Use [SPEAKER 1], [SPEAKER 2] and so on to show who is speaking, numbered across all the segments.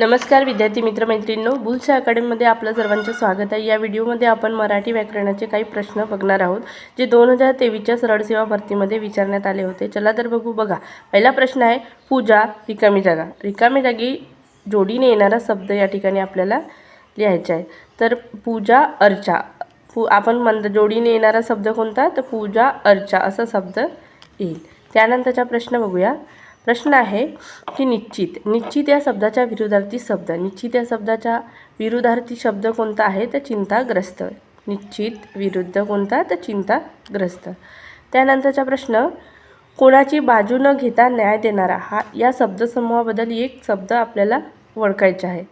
[SPEAKER 1] नमस्कार विद्यार्थी मित्रमैत्रिणींनो बुल्स अकॅडमीमध्ये आपलं सर्वांचं स्वागत आहे. या व्हिडिओमध्ये आपण मराठी व्याकरणाचे काही प्रश्न बघणार आहोत जे दोन हजार तेवीसच्या सरळसेवा भरतीमध्ये विचारण्यात आले होते. चला तर बघू बघा. पहिला प्रश्न आहे पूजा रिकामी जागा. रिकामी जागी जोडीने येणारा शब्द या ठिकाणी आपल्याला लिहायचा आहे. तर पूजा अर्चा. पू आपण म्हणतो जोडीने येणारा शब्द कोणता? तर पूजा अर्चा असा शब्द येईल. त्यानंतरचा प्रश्न बघूया. प्रश्न आहे की निश्चित. निश्चित या शब्दाच्या विरुद्धार्थी शब्द. निश्चित या शब्दाच्या विरुद्धार्थी शब्द कोणता आहे तर चिंताग्रस्त. निश्चित विरुद्ध कोणता तर चिंताग्रस्त. त्यानंतरचा प्रश्न कोणाची बाजू न घेता न्याय देणारा हा या शब्दसमूहाबद्दल एक शब्द आपल्याला ओळखायचा आहे.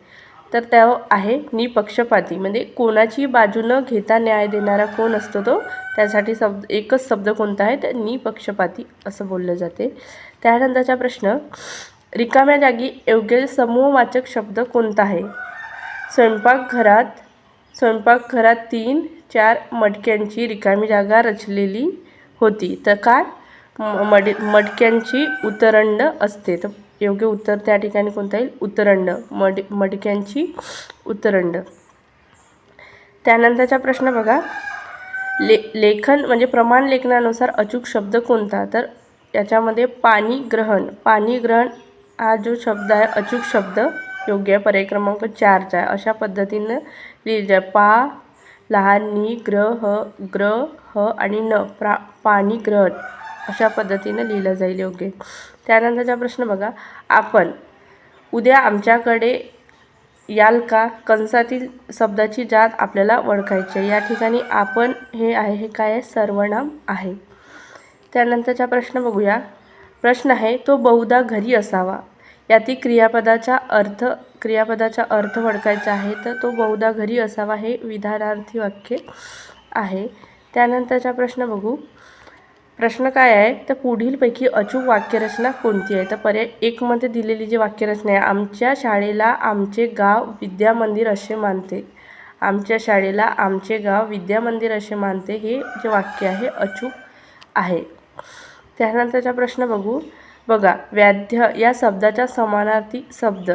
[SPEAKER 1] तर त्या आहे निपक्षपाती म्हणजे कोणाची बाजू न घेता न्याय देणारा कोण असतो तो? त्यासाठी शब्द एकच शब्द कोणता आहे? तर निपक्षपाती असं बोललं जाते. त्यानंतरचा प्रश्न रिकाम्या जागी योग्य समूहवाचक शब्द कोणता आहे? स्वयंपाकघरात स्वयंपाकघरात तीन चार मडक्यांची रिकामी जागा रचलेली होती. तर काय? म- मड मडक्यांची उतरंड असते. तर योग्य उत्तर त्या ठिकाणी कोणता येईल? उत्तरंड. मड मडक्यांची उत्तरंड. त्यानंतरचा प्रश्न बघा. ले लेखन म्हणजे प्रमाण लेखनानुसार अचूक शब्द कोणता? तर याच्यामध्ये पाणी ग्रहण. पाणी ग्रहण हा जो शब्द आहे अचूक शब्द योग्य आहे पर्याय क्रमांक चारचा आहे. अशा पद्धतीनं लिहिलं आहे पा लहान नि ग्र ह ग्र ह आणि न. प्रा पाणी ग्रहण. अशा पद्धतीनं लिहिलं जाईल योग्य त्यानंतरचा प्रश्न बघा. आपण उद्या आमच्याकडे याल का? कंसातील शब्दाची जात आपल्याला ओळखायची आहे. या ठिकाणी आपण हे आहे हे काय आहे? सर्वनाम आहे. त्यानंतरचा प्रश्न बघूया. प्रश्न आहे तो बहुधा घरी असावा. यातील क्रियापदाचा अर्थ क्रियापदाचा अर्थ ओळखायचा आहे तर तो बहुधा घरी असावा हे विधानार्थी वाक्य आहे. त्यानंतरचा प्रश्न बघू. प्रश्न काय आहे? तर पुढीलपैकी अचूक वाक्यरचना कोणती आहे? तर पर्याय एकमध्ये दिलेली जी वाक्यरचना आहे आमच्या शाळेला आमचे गाव विद्यामंदिर असे मानते. आमच्या शाळेला आमचे गाव विद्यामंदिर असे मानते हे जे वाक्य आहे अचूक आहे. त्यानंतरचा प्रश्न बघू. बघा व्याध्य या शब्दाचा समानार्थी शब्द.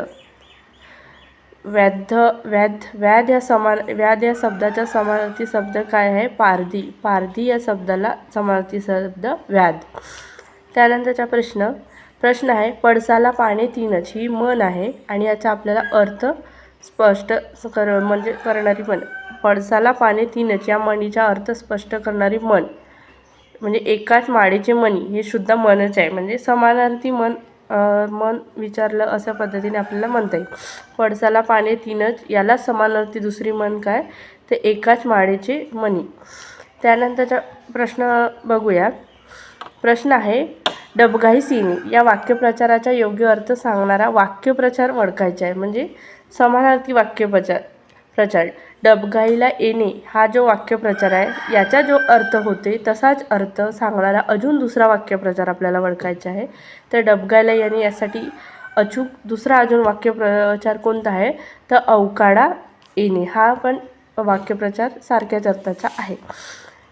[SPEAKER 1] व्याध व्याध व्याध या समान व्याध या शब्दाच्या समानार्थी शब्द काय आहे? पारधी. पारधी या शब्दाला समानार्थी शब्द व्याध त्यानंतरचा प्रश्न. प्रश्न आहे पडसाला पाने तीनच ही मन आहे आणि याचा आपल्याला अर्थ स्पष्ट कर म्हणजे करणारी मन. पडसाला पाने तीनच या मणीचा अर्थ स्पष्ट करणारी मन. म्हणजे एकाच माळेचे मणी हे सुद्धा मनच आहे. म्हणजे समानार्थी मन मन विचारलं अशा पद्धतीने आपल्याला म्हणता येईल. पडसाला पाने तीनच याला समानार्थी दुसरी मन काय? ते एकाच माळेचे मणी त्यानंतरचा प्रश्न बघूया. प्रश्न आहे डबघाई सिनी या वाक्यप्रचाराचा योग्य अर्थ सांगणारा वाक्यप्रचार ओळखायचा आहे. म्हणजे समानार्थी वाक्यप्रचार प्रचार. डबघाईला येणे हा जो वाक्यप्रचार आहे याचा जो अर्थ होते तसाच अर्थ सांगणारा अजून दुसरा वाक्यप्रचार आपल्याला ओळखायचा आहे. तर डबघाईला येणे यासाठी अचूक दुसरा अजून वाक्यप्रचार कोणता आहे? तर अवकाळा येणे. हा पण वाक्यप्रचार सारख्याच अर्थाचा आहे.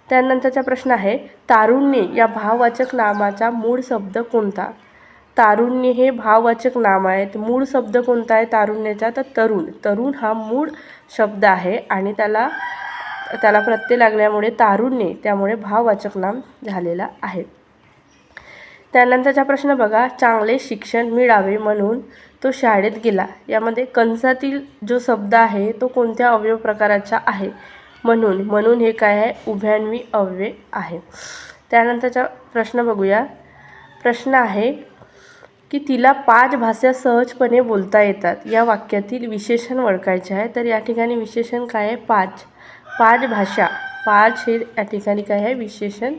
[SPEAKER 1] त्यानंतरचा प्रश्न आहे तारुण्य या भाववाचक नामाचा मूळ शब्द कोणता? तारुण्य हे भाववाचक नाम आहे. मूळ शब्द कोणता आहे? तारुण्याचा. तर तरुण. तरुण हा मूळ शब्द आहे आणि त्याला त्याला प्रत्यय लागल्यामुळे तारुण्य त्यामुळे भाववाचक नाम झालेला आहे. त्यानंतरचा प्रश्न बघा. चांगले शिक्षण मिळावे म्हणून तो शाळेत गेला. यामध्ये कंसातील जो शब्द आहे तो कोणत्या अवयव प्रकाराचा आहे म्हणून? म्हणून हे काय आहे? उभ्यान्वी अव्यय आहे. त्यानंतरचा प्रश्न बघूया. प्रश्न आहे की तिला पाच भाषा सहजपणे बोलता येतात. या वाक्यातील विशेषण ओळखायचे आहे. तर या ठिकाणी विशेषण काय आहे? पाच. पाच भाषा. पाच हे या ठिकाणी काय आहे? विशेषण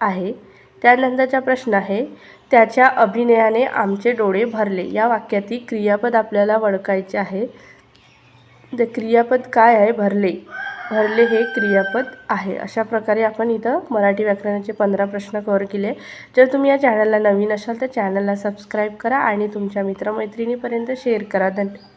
[SPEAKER 1] आहे. त्यानंतरचा प्रश्न आहे त्याच्या अभिनयाने आमचे डोळे भरले. या वाक्यातील क्रियापद आपल्याला ओळखायचे आहे. तर क्रियापद काय आहे? भरले. भरले हे क्रियापद आहे. अशा प्रकारे आपण इथं मराठी व्याकरणाचे पंधरा प्रश्न कव्हर केले. जर तुम्ही या चॅनलला नवीन असाल तर चॅनलला सबस्क्राईब करा आणि तुमच्या मित्रमैत्रिणीपर्यंत शेअर करा. धन्यवाद.